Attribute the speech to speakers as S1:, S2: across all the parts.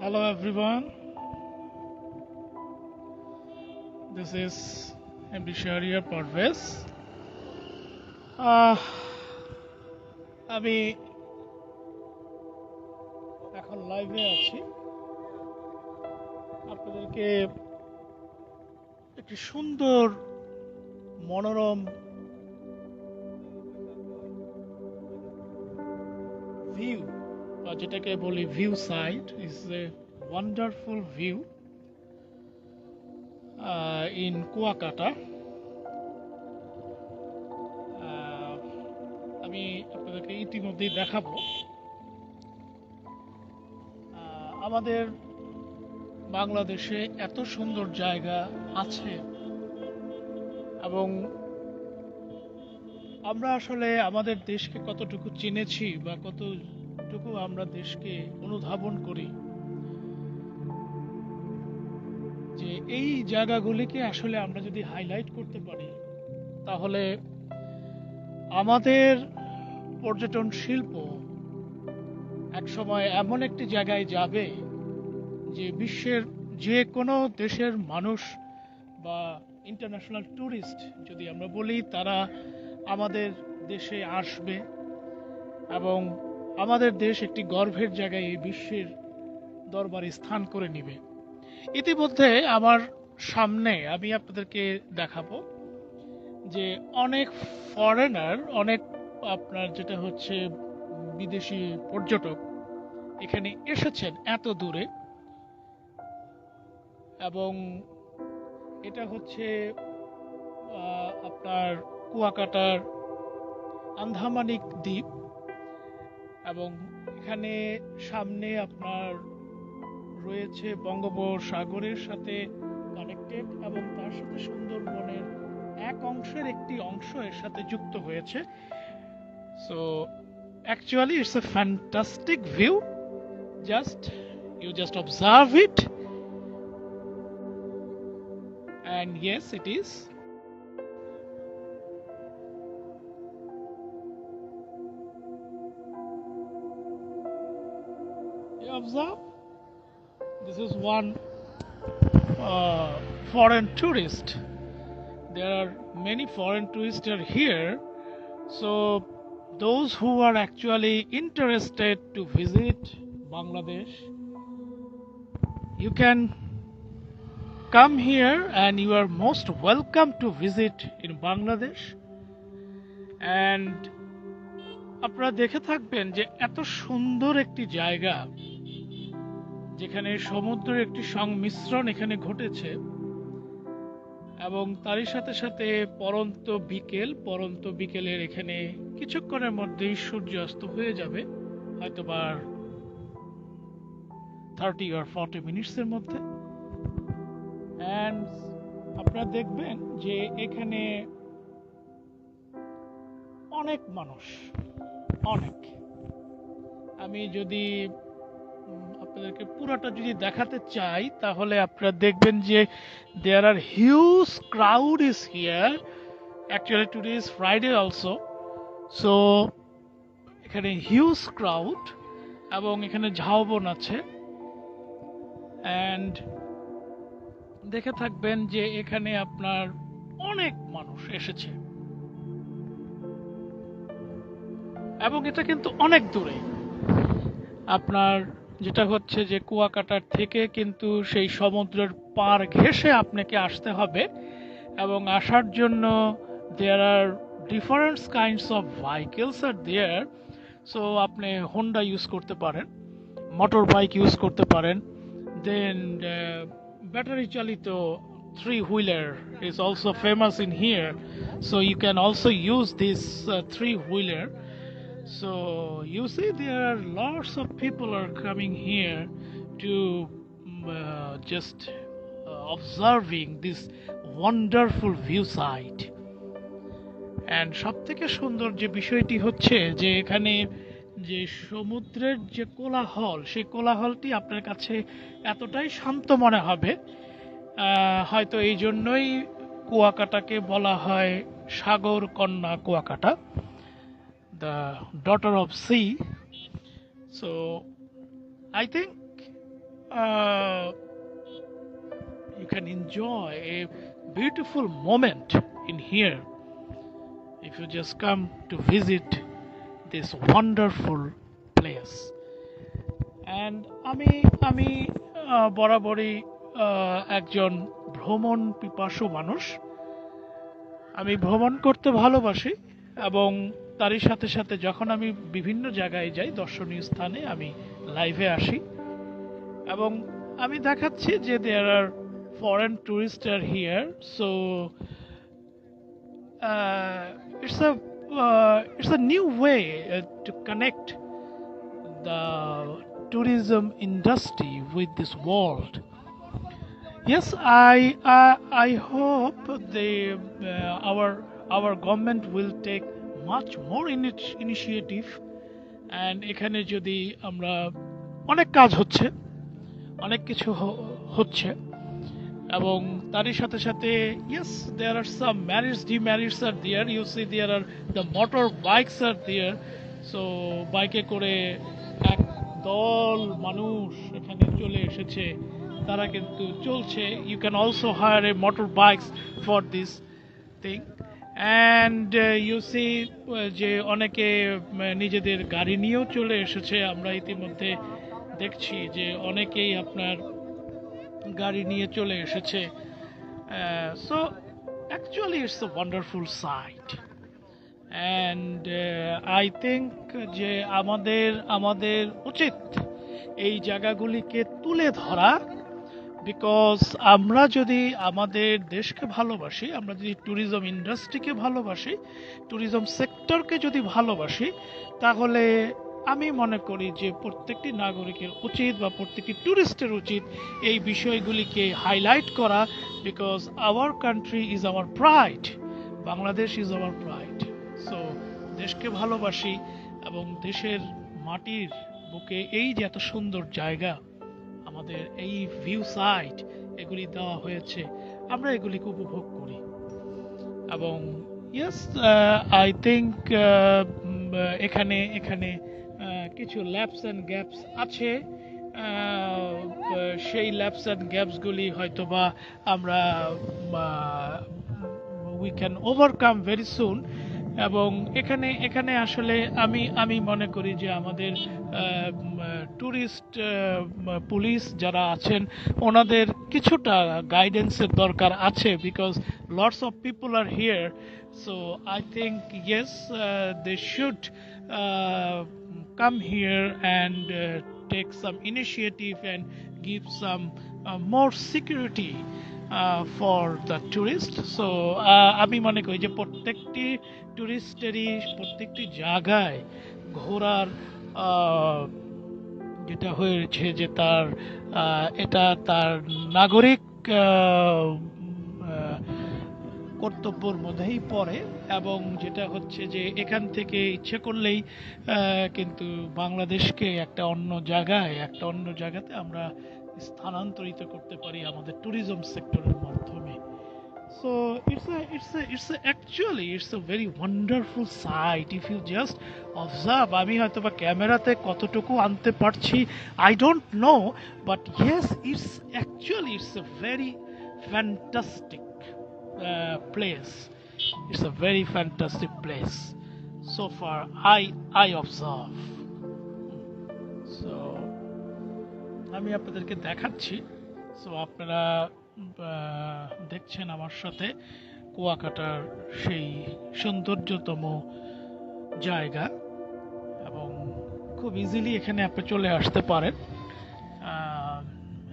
S1: Hello everyone. This is MD Shahriar Parvez. আমি এখন লাইভে আছি আপনাদেরকে একটি সুন্দর মনোরম যেটাকে বলি view site is a wonderful view in Kuakata আমি আপনাদেরকে ইতিমধ্যেই দেখাবো। আমাদের বাংলাদেশে এত সুন্দর জায়গা আছে এবং আমরা আসলে আমাদের দেশকে কতটুকু চিনেছি বা কতটুকু আমরা দেশকে অনুধাবন করি যে এই জায়গাগুলিকে আসলে আমরা যদি হাইলাইট করতে পারি, তাহলে আমাদের পর্যটন শিল্প একসময় এমন একটি জায়গায় যাবে যে বিশ্বের যে কোনো দেশের মানুষ বা ইন্টারন্যাশনাল ট্যুরিস্ট যদি আমরা বলি, তারা আমাদের দেশে আসবে এবং আমাদের দেশ একটি গর্ভের জায়গায় এই বিশ্বের দরবারে স্থান করে নিবে। ইতিমধ্যে আমার সামনে আমি আপনাদেরকে দেখাবো যে অনেক ফরেনার অনেক আপনার যেটা হচ্ছে বিদেশি পর্যটক এখানে এসেছেন এত দূরে। এবং এটা হচ্ছে আপনার কুয়াকাটার আন্ধামানিক দ্বীপ। এবং এখানে সামনে আপনার রয়েছে বঙ্গোপসাগরের সাথে কানেক্টেড এবং তার সাথে সুন্দরবনের এক অংশের একটি অংশ এর সাথে যুক্ত হয়েছে। So actually it's a fantastic view just you just observe it and yes it is observe this is one uh, foreign tourist there are many foreign tourists are here so those who are actually interested to visit bangladesh you can come here and you are most welcome to visit in Bangladesh and আপনারা দেখে থাকবেন যে এত সুন্দর একটি জায়গা যেখানে সমুদ্রের একটি সংমিশ্রণ এখানে ঘটেছে, এবং তারই সাথে সাথে পরন্ত বিকেল, পরন্ত বিকেলের এখানে কিছুক্ষণের মধ্যেই সূর্যাস্ত হয়ে যাবে হয়তো বা থার্টি আর ফর্টি মিনিটসের মধ্যে। অ্যান্ড আপনারা দেখবেন যে এখানে অনেক মানুষ, অনেক। আমি যদি আপনাদেরকে পুরোটা যদি দেখাতে চাই, তাহলে আপনারা দেখবেন যে there are huge crowd is here actually today is Friday also so এখানে হিউজ ক্রাউড এবং এখানে ঝাউবন আছে। অ্যান্ড দেখে থাকবেন যে এখানে আপনার অনেক মানুষ এসেছে। এবং এটা কিন্তু অনেক দূরে। আপনার যেটা হচ্ছে যে কুয়াকাটার থেকে কিন্তু সেই সমুদ্রের পার ঘেঁষে আপনাকে আসতে হবে এবং আসার জন্য there are different kinds of vehicles are there so আপনি হোন্ডা ইউজ করতে পারেন মোটর বাইক ইউজ করতে পারেন দেন ব্যাটারি চালিত three wheeler is also famous in here so you can also use this three wheeler so you see there are lots of people are coming here to mm, uh, just uh, observing this wonderful view site. And সব থেকে সুন্দর যে বিষয়টি হচ্ছে যে এখানে যে সমুদ্রের যে কোলাহল সেই কোলাহলটি আপনার কাছে এতটাই শান্ত মনে হবে হয়তো এই জন্যই কুয়াকাটাকে বলা হয় সাগর কন্যা Kuakata. The daughter of sea so I think uh, you can enjoy a beautiful moment in here if you just come to visit this wonderful place. And আমি আমি বরাবরই একজন ভ্রমণ পিপাসু মানুষ আমি ভ্রমণ করতে ভালোবাসি এবং তারই সাথে সাথে যখন আমি বিভিন্ন জায়গায় যাই দর্শনীয় স্থানে আমি লাইভে আসি এবং আমি দেখাচ্ছি যে there are foreign tourist are here so it's a it's a new way to connect the with this world. Yes, I I, I hope the uh, our our government will take much more initiative and এখানে যদি আমরা অনেক কাজ হচ্ছে, অনেক কিছু হচ্ছে, এবং তারই সাথে সাথে yes there are some marriage the marriage are there you see there are the motor bikes are there so বাইকে করে এক দল মানুষ এখানে চলে এসেছে। তারা কিন্তু চলছে। You can also hire a motor bikes for this thing and you see যে অনেকে নিজেদের গাড়ি নিয়েও চলে এসেছে, আমরা ইতিমধ্যে দেখছি যে অনেকেই আপনার গাড়ি নিয়ে চলে এসেছে। So actually it's a wonderful site and I think যে আমাদের আমাদের উচিত এই জায়গাগুলিকে তুলে ধরা বিকজ আমরা যদি আমাদের দেশকে ভালোবাসি, আমরা যদি ট্যুরিজম ইন্ডাস্ট্রিকে ভালোবাসি ট্যুরিজম সেক্টরকে যদি ভালোবাসি, তাহলে আমি মনে করি যে প্রত্যেকটি নাগরিকের উচিত বা প্রত্যেকটি ট্যুরিস্টের উচিত এই বিষয়গুলিকে হাইলাইট করা because our country is our pride Bangladesh is our pride so দেশকে ভালোবাসি এবং দেশের মাটির বুকে এই যে এত সুন্দর জায়গা আমাদের এই ভিউ সাইট এগুলি দেওয়া হয়েছে। আমরা এগুলিকে উপভোগ করি। এবং ইয়েস আই থিঙ্ক এখানে এখানে কিছু ল্যাপস অ্যান্ড গ্যাপস আছে। সেই ল্যাপস অ্যান্ড গ্যাপসগুলি হয়তো বা আমরা we can overcome very soon এবং এখানে এখানে আসলে আমি আমি মনে করি যে আমাদের ট্যুরিস্ট পুলিশ যারা আছেন ওনাদের কিছুটা গাইডেন্সের দরকার আছে because lots of people are here so I think yes they should come here and take take initiative and and give more uh, more the so uh, আমি মনে করি যে প্রত্যেকটি টুরিস্টেরই প্রত্যেকটি জায়গায় ঘোরার যেটা হয়েছে যে তার এটা তার নাগরিক কর্তব্যর মধ্যেই পড়ে এবং যেটা হচ্ছে যে এখান থেকে ইচ্ছে করলেই কিন্তু বাংলাদেশকে একটা অন্য জায়গায় একটা অন্য জায়গাতে আমরা স্থানান্তরিত করতে পারি আমাদের ট্যুরিজম সেক্টরের মাধ্যমে so it's it's it's actually it's a very wonderful site if you just observe আমি হয়তো বা ক্যামেরাতে কতটুকু আনতে পারছি I don't know but yes it's actually it's a very fantastic place it's a very fantastic place. So far, I I observe. আমি আপনাদেরকে দেখাচ্ছি। সো আপনারা দেখছেন আমার সাথে কুয়াকাটার সেই সৌন্দর্যতম জায়গা এবং খুব ইজিলি এখানে আপনি চলে আসতে পারেন।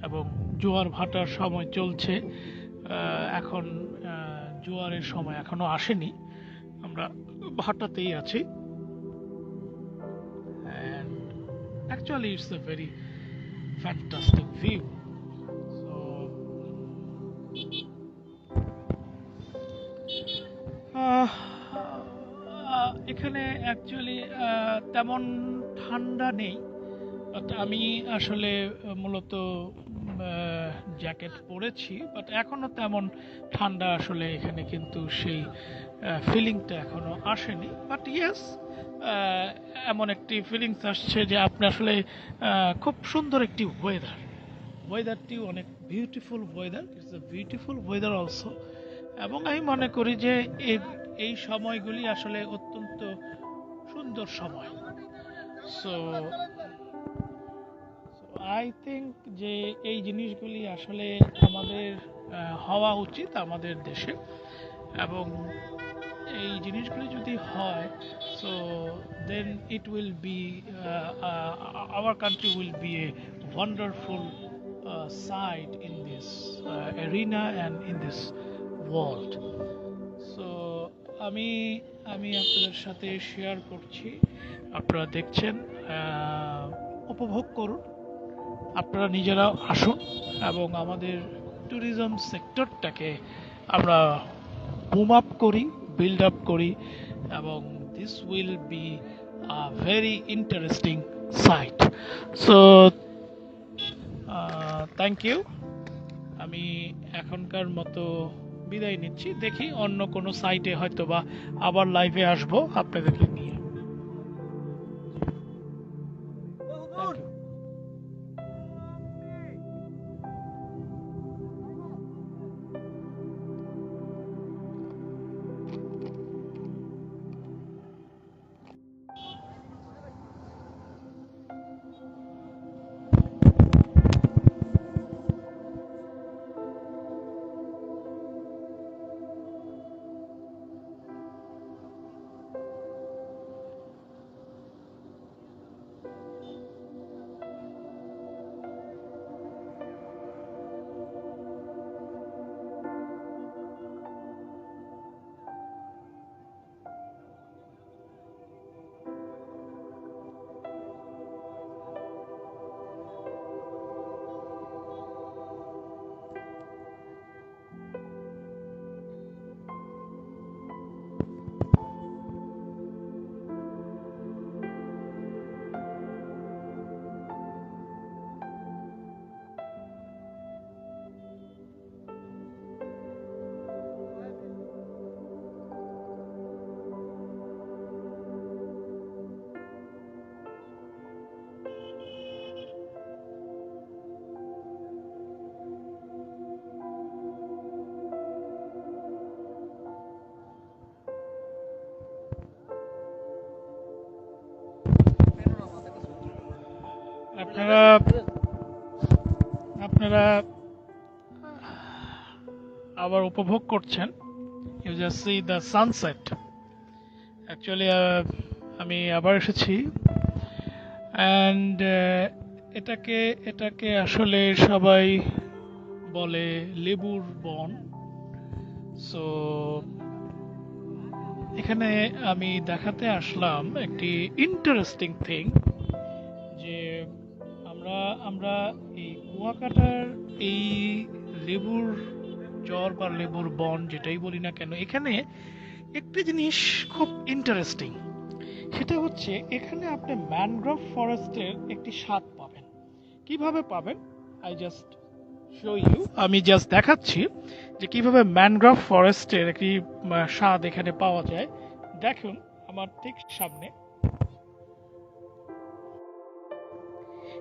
S1: এবং জোয়ার ভাটার সময় চলছে। এখন জোয়ারের সময় এখনও আসেনি। আমরা ভাটাতেই আছি। And actually, it's a very fantastic view. So আহ, আহ, এখানে অ্যাকচুয়ালি তেমন ঠান্ডা নেই বাট আমি আসলে মূলত জ্যাকেট পরেছি বাট এখনও তেমন ঠান্ডা আসলে এখানে কিন্তু সেই ফিলিংটা এখনও আসেনি। বাট ইয়েস এমন একটি ফিলিংস আসছে যে আপনি আসলে খুব সুন্দর একটি ওয়েদার ওয়েদারটিও অনেক beautiful weather it's a beautiful weather also এবং আমি মনে করি যে এই সময়গুলি আসলে অত্যন্ত সুন্দর সময়। সো আই থিঙ্ক যে এই জিনিসগুলি আসলে আমাদের হওয়া উচিত আমাদের দেশে। এবং এই জিনিসগুলি যদি হয় so then it will be our country will be a wonderful side in this arena and in this world so আমি আমি আপনাদের সাথে শেয়ার করছি। আপনারা দেখছেন উপভোগ করুন। আপনারা নিজেরাও আসুন এবং আমাদের ট্যুরিজম সেক্টরটাকে আমরা বুম আপ করি বিল্ড আপ করি এবং this will be a very interesting site so thank you আমি এখনকার মতো বিদায় নিচ্ছি। দেখি অন্য কোনো সাইটে হয়তো বা আবার লাইভে আসব। আপনাদেরকে নিয়ে। আপনারা আবার উপভোগ করছেন। You just see the sunset actually আমি আবার এসেছি। অ্যান্ড এটাকে এটাকে আসলে সবাই বলে লেবুর বন। সো এখানে আমি দেখাতে আসলাম একটি ইন্টারেস্টিং থিং আমরা এই কুয়াকাটার এই লেবুর চর বা লেবুর বন যেটাই বলি না কেন, এখানে একটি জিনিস খুব ইন্টারেস্টিং সেটা হচ্ছে এখানে আপনি ম্যানগ্রোভ ফরেস্টের একটি স্বাদ পাবেন। কীভাবে পাবেন? আই জাস্ট শো ইউ আমি জাস্ট দেখাচ্ছি যে কীভাবে ম্যানগ্রোভ ফরেস্টের একটি স্বাদ এখানে পাওয়া যায়। দেখুন আমার ঠিক সামনে।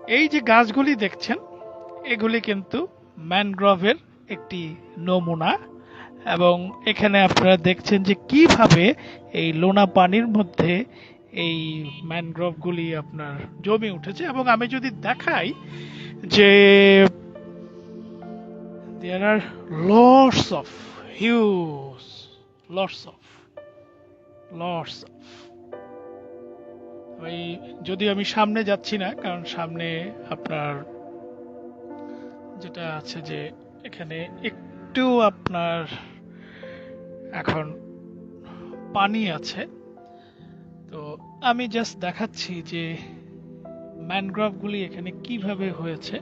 S1: এই যে গাছগুলি দেখছেন, এগুলি কিন্তু ম্যানগ্রোভের একটি নমুনা এবং এখানে আপনারা দেখছেন যে কীভাবে এই লোনা পানির মধ্যে এই ম্যানগ্রোভগুলি আপনার জমে উঠেছে। এবং আমি যদি দেখাই যে there are lots of huge lots of lots of ওই যদি আমি সামনে যাচ্ছি না, কারণ সামনে আপনার যেটা আছে যে এখানে একটু আপনার এখন পানি আছে। তো আমি জাস্ট দেখাচ্ছি যে ম্যানগ্রোভগুলি এখানে কীভাবে হয়েছে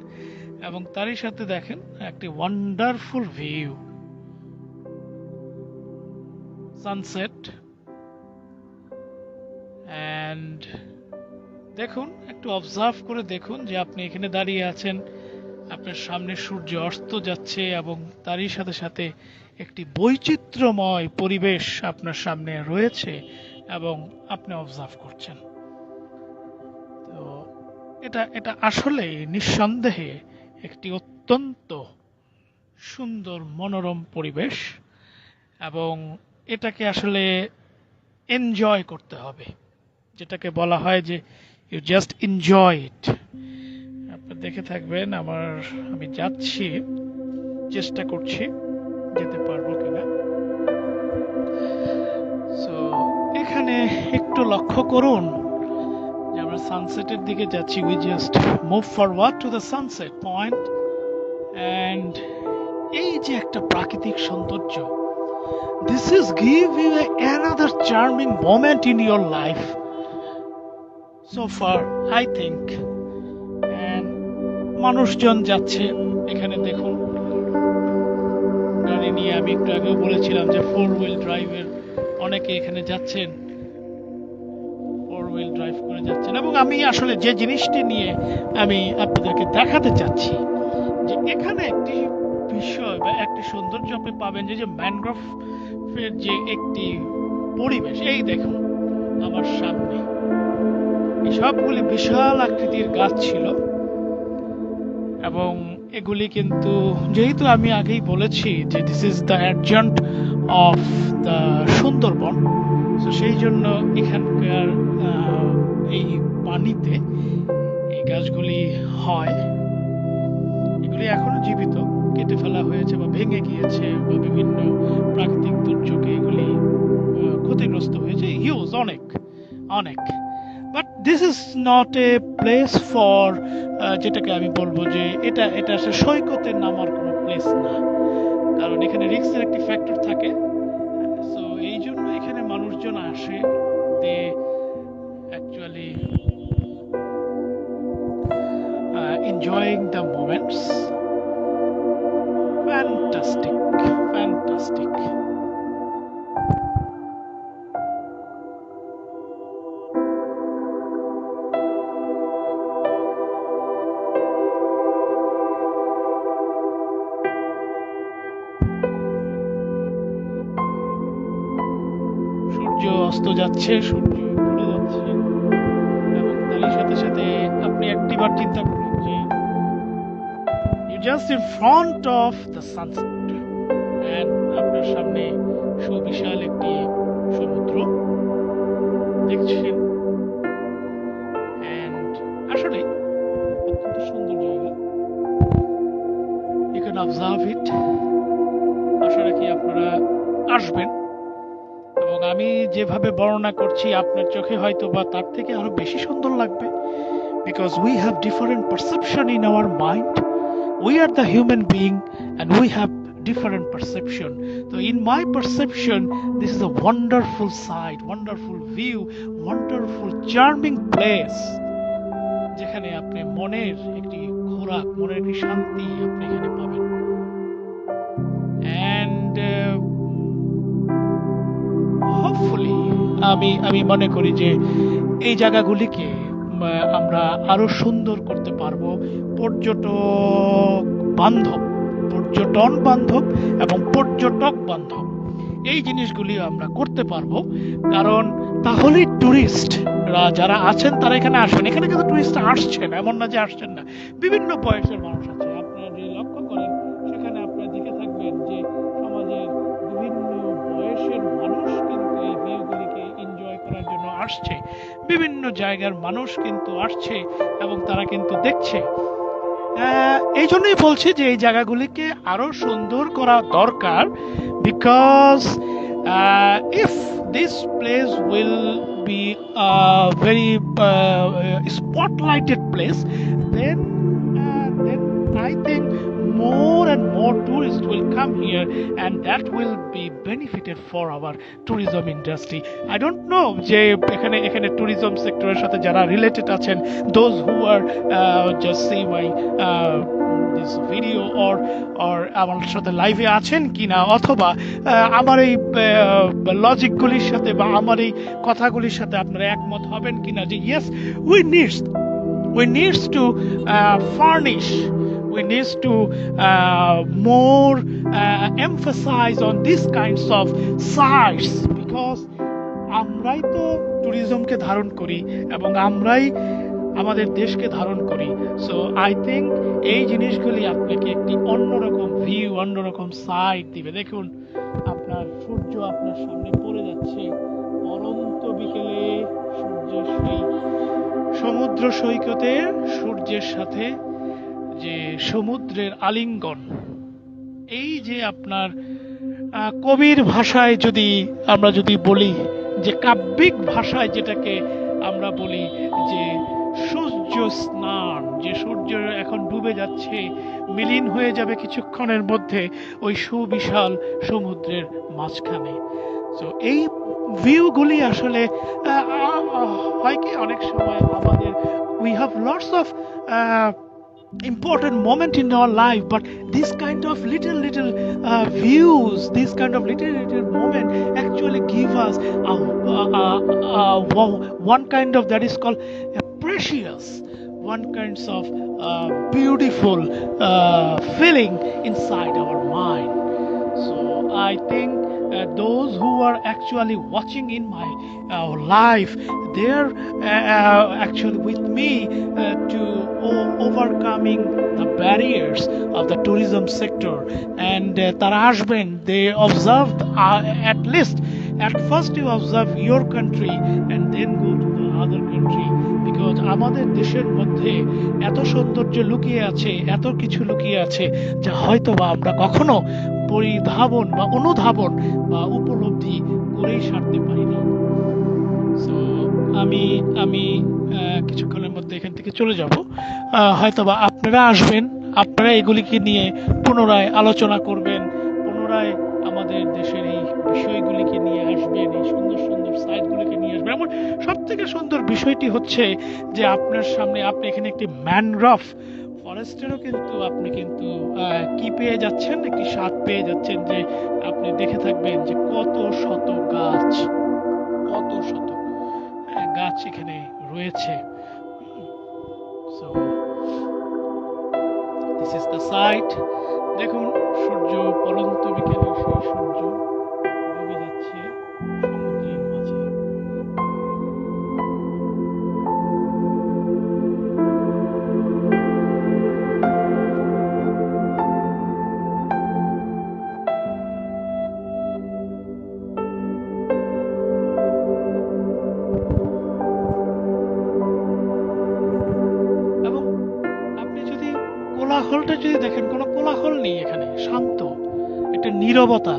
S1: এবং তারই সাথে দেখেন একটি ওয়ান্ডারফুল ভিউ সানসেট অ্যান্ড দেখুন, একটু অবজার্ভ করে দেখুন যে আপনি এখানে দাঁড়িয়ে আছেন। আপনার সামনে সূর্য অস্ত যাচ্ছে এবং তারই সাথে সাথে একটি বৈচিত্র্যময় পরিবেশ আপনার সামনে রয়েছে এবং আপনি অবজার্ভ করছেন। তো এটা এটা আসলে নিঃসন্দেহে একটি অত্যন্ত অত্যন্ত সুন্দর মনোরম পরিবেশ এবং এটাকে আসলে এনজয় করতে হবে। যেটাকে বলা হয় যে ইউ জাস্ট এনজয় ইট আপনি দেখে থাকবেন, আমার, আমি যাচ্ছি, চেষ্টা করছি যেতে পারব কিনা। সো এখানে একটু লক্ষ্য করুন যে আমরা সানসেটের দিকে যাচ্ছি। We just move forward to the sunset point and এই যে একটা প্রাকৃতিক সৌন্দর্য this is give you another charming moment in your life so far I think and মানুষজন যাচ্ছে এখানে দেখুন। গাড়ি নিয়ে আমি একটু আগেও বলেছিলাম যে ফোর হুইল ড্রাইভের অনেকে এখানে যাচ্ছেন। ফোর হুইল ড্রাইভ করে যাচ্ছেন। এবং আমি আসলে যে জিনিসটি নিয়ে আমি আপনাদেরকে দেখাতে চাচ্ছি, যে এখানে একটি বিষয় বা একটি সৌন্দর্য আপনি পাবেন যে যে ম্যানগ্রোভের যে একটি পরিবেশ, এই দেখুন, আমার সামনে। সবগুলি বিশাল আকৃতির গাছ ছিল। এবং এগুলি কিন্তু, যেহেতু আমি আগেই বলেছি যে this is the adjunct of the Sundarban তো সেই জন্য এখানকার এই পানিতে এই গাছগুলি হয়। এগুলি এখনও জীবিত, কেটে ফেলা হয়েছে বা ভেঙে গিয়েছে বা বিভিন্ন প্রাকৃতিক দুর্যোগে এগুলি ক্ষতিগ্রস্ত হয়েছে। হিউজ অনেক অনেক। But this is not a place for যেটাকে আমি বলব যে এটা এটা আসলে সৈকতে নামার কোনো প্লেস না। কারণ এখানে রিক্সের একটি ফ্যাক্টর থাকে। সো এই জন্য এখানে মানুষজন আসে they actually enjoying the moments fantastic fantastic যাচ্ছে, সূর্য ডুবে যাচ্ছে। এবং তারই সাথে সাথে আপনি একটিবার চিন্তা করুন যে you just in front of the sunset and আপনার সামনে সুবিশাল একটি সমুদ্র দেখছেন। অ্যান্ড আসলে অত্যন্ত সুন্দর জায়গা। ইউ ক্যান অবজার্ভ ইট আশা রাখি আপনারা আসবেন। আমি যেভাবে বর্ণনা করছি, আপনার চোখে হয়তো বা তার থেকে আরও বেশি সুন্দর লাগবে। Because we have different perception in our mind we are the human being and we have different perception. So, in my perception, this is a wonderful sight, wonderful view, wonderful, charming place. যেখানে আপনি মনের একটি খোরাক, মনের একটি শান্তি আপনি এখানে পাবেন। অ্যান্ড আমি আমি মনে করি যে এই জায়গাগুলিকে আমরা আরও সুন্দর করতে পারব। পর্যটক বান্ধব, পর্যটন বান্ধব এবং পর্যটক বান্ধব। এই জিনিসগুলি আমরা করতে পারব। কারণ তাহলেই টুরিস্টরা যারা আছেন, তারা এখানে আসেন। এখানে কিন্তু টুরিস্ট আসছেন এমন না যে আসছেন না। বিভিন্ন বয়সের মানুষ আছে। আসছে। বিভিন্ন জায়গার মানুষ কিন্তু আসছে এবং তারা কিন্তু দেখছে। এই জন্যই বলছি যে এই জায়গাগুলিকে আরও সুন্দর করা দরকার because if this place will be very place then uh, then i think more and more tourists will come here and that will be benefited for our tourism industry. I don't know যে এখানে এখানে tourism সেক্টরের সাথে যারা related আছেন those who are just see my this video or or আমার সাথে লাইভে আছেন কিনা অথবা আমার এই লজিকগুলির সাথে বা আমার এই কথাগুলির সাথে আপনারা একমত হবেন কিনা যে yes we needs needs to uh, furnish we needs to uh, more uh, emphasize on these kinds of sites because আমরাই তো ট্যুরিজমকে ধারণ করি এবং আমরাই আমাদের দেশকে ধারণ করি। সো আই থিঙ্ক এই জিনিসগুলি আপনাকে একটি অন্যরকম ভিউ অন্যরকম সাইড দিবে। দেখুন আপনার সূর্য আপনার সামনে পড়ে যাচ্ছে। পরন্ত বিকেলে সূর্যের সেই সমুদ্র সৈকতে সূর্যের সাথে যে সমুদ্রের আলিঙ্গন, এই যে আপনার কবির ভাষায় যদি আমরা যদি বলি, যে কাব্যিক ভাষায় যেটাকে আমরা বলি যে সূর্য স্নান, যে সূর্য এখন ডুবে যাচ্ছে মিলিন হয়ে যাবে কিছুক্ষণের মধ্যে ওই সুবিশাল সমুদ্রের মাঝখানে। তো এই ভিউগুলি আসলে হয় কি, অনেক সময় আমাদের we have lots of important moment in our life but this kind of little little uh, views this kind of little little moment actually give us a, one kind of that is called a precious one kinds of uh, beautiful uh, feeling inside our mind. So i think uh, those who are actually watching in my uh, life they're uh, uh, actually with me uh, to o- overcoming the barriers of the tourism sector and uh, তারা আসবেন they observed uh, at least at first you observe your country and then go to the other country because আমাদের দেশের মধ্যে এত সৌন্দর্য লুকিয়ে আছে এত কিছু লুকিয়ে আছে যা হয়তো বা আমরা কখনো পরিধাবন বা অনুধাবন বা উপলব্ধি করেই সারতে পারিনি। সো আমি আমি কিছুক্ষণের মধ্যে এখান থেকে চলে যাব। হয়তো বা আপনারা আসবেন, আপনারা এগুলিকে নিয়ে পুনরায় আলোচনা করবেন, পুনরায় আমাদের দেশের এই বিষয়গুলিকে নিয়ে আসবেন, এই সুন্দর সুন্দর সাইটগুলিকে নিয়ে আসবেন। এমন সব থেকে সুন্দর বিষয়টি হচ্ছে যে আপনার সামনে আপনি এখানে একটি ম্যানগ্রোভ ফরেস্টেরও কিন্তু আপনি কিন্তু কি পেয়ে যাচ্ছেন? একটি স্বাদ পেয়ে যাচ্ছেন যে আপনি দেখে থাকবেন যে কত শত গাছ, কত শত গাছ এখানে রয়েছে। So this is the sight দেখুন, সূর্য, পরন্ত বিকেলে সেই সূর্য। একটা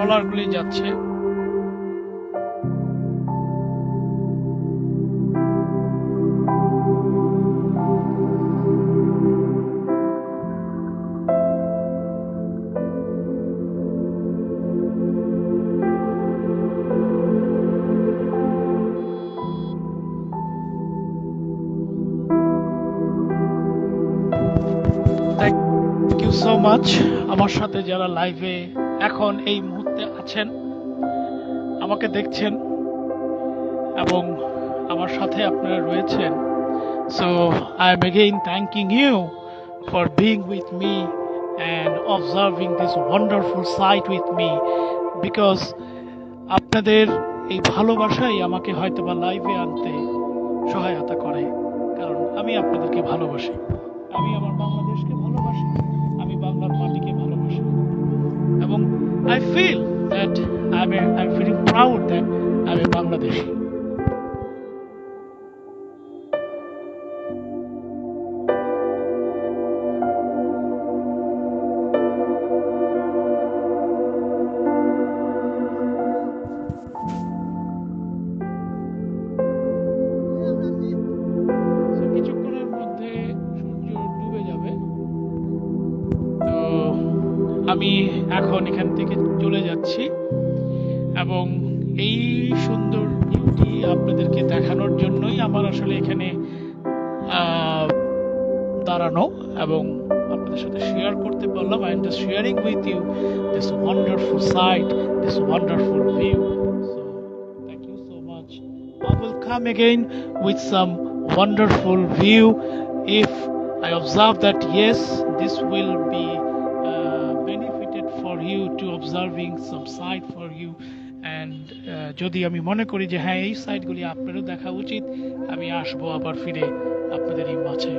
S1: ট্রলারগুলি যাচ্ছে। সো মাচ আমার সাথে যারা লাইভে এখন এই মুহূর্তে আছেন, আমাকে দেখছেন এবং আমার সাথে আপনারা রয়েছেন। So I am again thanking you for being with me and observing this wonderful sight with me because আপনাদের এই ভালোবাসাই আমাকে হয়তো বা লাইভে আনতে সহায়তা করে। কারণ আমি আপনাদেরকে ভালোবাসি। আমি আমার বাংলাদেশকে ভালোবাসি, আমি বাংলার মাটিকে ভালোবাসি। এবং I feel that I'm, a, I'm feeling proud that I'm a Bangladeshi. থেকে চলে যাচ্ছি। এবং এই সুন্দর ভিউটি আপনাদেরকে দেখানোর জন্যই আমার আসলে এখানে দাঁড়ানো এবং আপনাদের সাথে শেয়ার করতে পারলাম। I am just sharing with you this wonderful sight this wonderful view so thank you so much again with some wonderful view. If I observe that yes, this will be uh, benefited for you to observing some sight for you uh, যদি আমি মনে করি যে হ্যাঁ এই সাইটগুলি আপনারও দেখা উচিত আমি আসব আবার ফিরে আপনাদের এই মাঝে